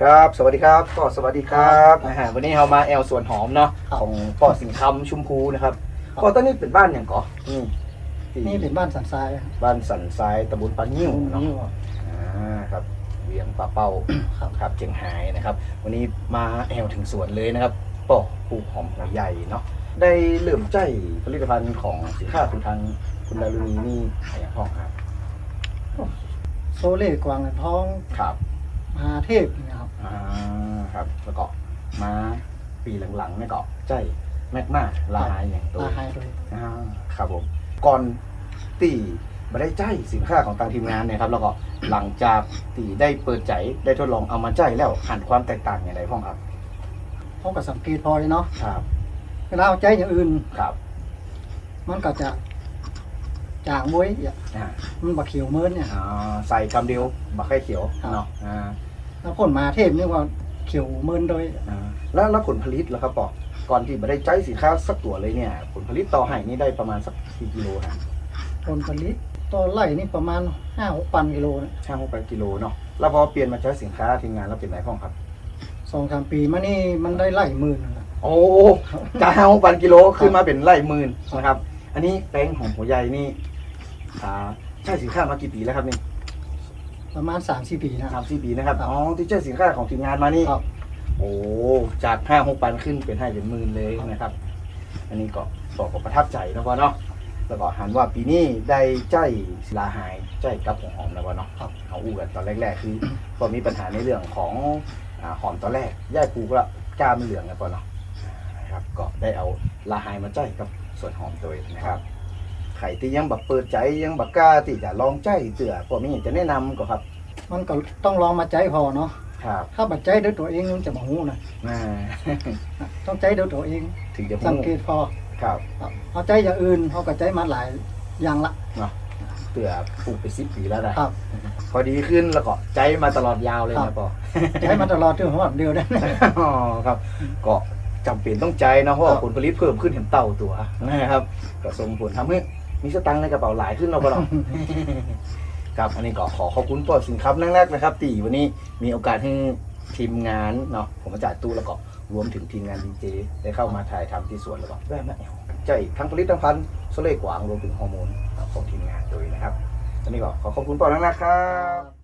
ครับ สวัสดีครับก็สวัสดีครับนะฮะวันนี้เรามาแอลสวนหอมเนาะครับ ของปอสิงคำชุมพูนะครับครับก็ตอนนี้เป็นบ้านอย่างก่อนี่ที่นี่เป็นบ้านสันทรายบ้านสันทรายตำบลปานยิ้วเนาะนี่อ่าครับเวียงป่าเป้าครับ ครับเจียงไฮ้นะครับ วันนี้มาแอลถึงสวนเลยนะครับปอกปลูกหอมหัวใหญ่เนาะได้เริ่มใจผลิตภัณฑ์ของสินค้าคุณทางคุณดารุณีนี่อะไรอย่างพ่อครับโซเล่กวางเงินทอง ครับ มหาเทพนี่นะครับ อ่าครับแล้วก็มาปีหลังๆเนี่ยก็ใจแมกมาลาหายอย่างตัวลาหายเลยอ่าครับผมก่อนตีมาได้ใจสินค้าของทางทีมงานเนี่ยครับ แล้วก็หลังจากตีได้เปิดใจได้ทดลองเอามาใจแล้วหันความแตกต่างอย่างไรพ่องครับเขาก็สังเกตพอเลยเนาะครับเวลาเอาใจอย่างอื่นครับ มันก็จะ จางมวยอย่างอ่ามันบะเขียวเมินเนี่ยอ่าใส่คำเดียวบักไข่เขียวครับ เนาะอ่าแล้วผลมาเทพนี่ว่าเขียวเมินโดยอ่าแล้วแล้วผลผลิตล่ะครับปอก่อนที่มาได้ใจสินค้าสักตัวเลยเนี่ย ผลผลิตต่อให้นี่ได้ประมาณสักกี่กิโลฮะผลผลิตต่อไร่นี่ประมาณห้าหกพันกิโลนะช่างหกแปดกิโลเนาะแล้วพอเปลี่ยนมาใช้สินค้าทีมงานแล้วเป็นไหนพ่องครับ สองสามปีมานี่มันได้ไร่หมื่นนั่นแหละโอ้จากห้าหกพันกิโลขึ้นมาเป็นไร่หมื่นนะครับ อันนี้แป้งของหัวใหญ่นี่ อ่าใช้สินค้ามากี่ปีแล้วครับนี่ประมาณสามสี่ปีนะคสารับ มสี่ปีนะครับครับอ๋อที่ใช้สินค้าของทีมงานมานี่ครับ โอ้จากห้าหกพันขึ้นเป็นให้เป็นหมื่นเลยนะครับ อันนี้ก็บอกว่าประทับใจนะพ่อเนาะแล้วก็หันว่าปีนี้ได้ใจศิลาหายใจกับหัวหอมแล้วพ่อเนาะครับเขาอู้กันตอนแรกๆคือ พอมีปัญหาในเรื่องของอ่าหอมตอนแรกย่ายปลูกแล้วกล้ามันเหลืองแล้วพ่อเนาะอ่านะครับ ก็ได้เอาลาหายมาใจกับส่วนหอมตัวเองนะครับ ใครที่ยังแบบเปิดใจยังแบบกล้าที่จะลองใจเตือพวกนี้จะแนะนำก็ครับมันก็ต้องลองมาใจพอเนาะครับถ้าบัดใจด้วยตัวเองมันจะบ่หูนะอ่าต้องใจด้วยตัวเอง ถึงจะสังพูดเกตพอครับเอาใจอย่างอื่นเขาก็ใจมาหลายอย่างละ เตือปลูกไปสิบปีแล้วนะครับ พอดีขึ้นแล้วก็ใจมาตลอดยาวเลยครันะบปอ ใจมาตลอดถึงหอดเดียวได้ อ๋อครับก็จำเป็นต้องใจเนาะเพราะว่าครับ ผลผลิตเพิ่มขึ้นเห็นเต่าตัวนะครับก็ส่งผลทำให้ มีสตังค์ในกระเป๋าหลายขึ้นเราก็ลองครับ อันนี้ก็ขอขอบคุณปอสินครับนั่งแรกนะครับตีวันนี้มีโอกาสให้ทีมงานเนาะผมอาจารย์ตู้แล้วก็รวมถึงทีมงานดีเจได้เข้ามาถ่ายทำที่สวนแล้วก็แวะมาแอวใจทั้งผลิตภัณฑ์โซเล่กวางรวมถึงฮอร์โมนของทีมงานด้วยนะครับอันนี้ก็ขอขอบคุณปอนั่งแรกครับ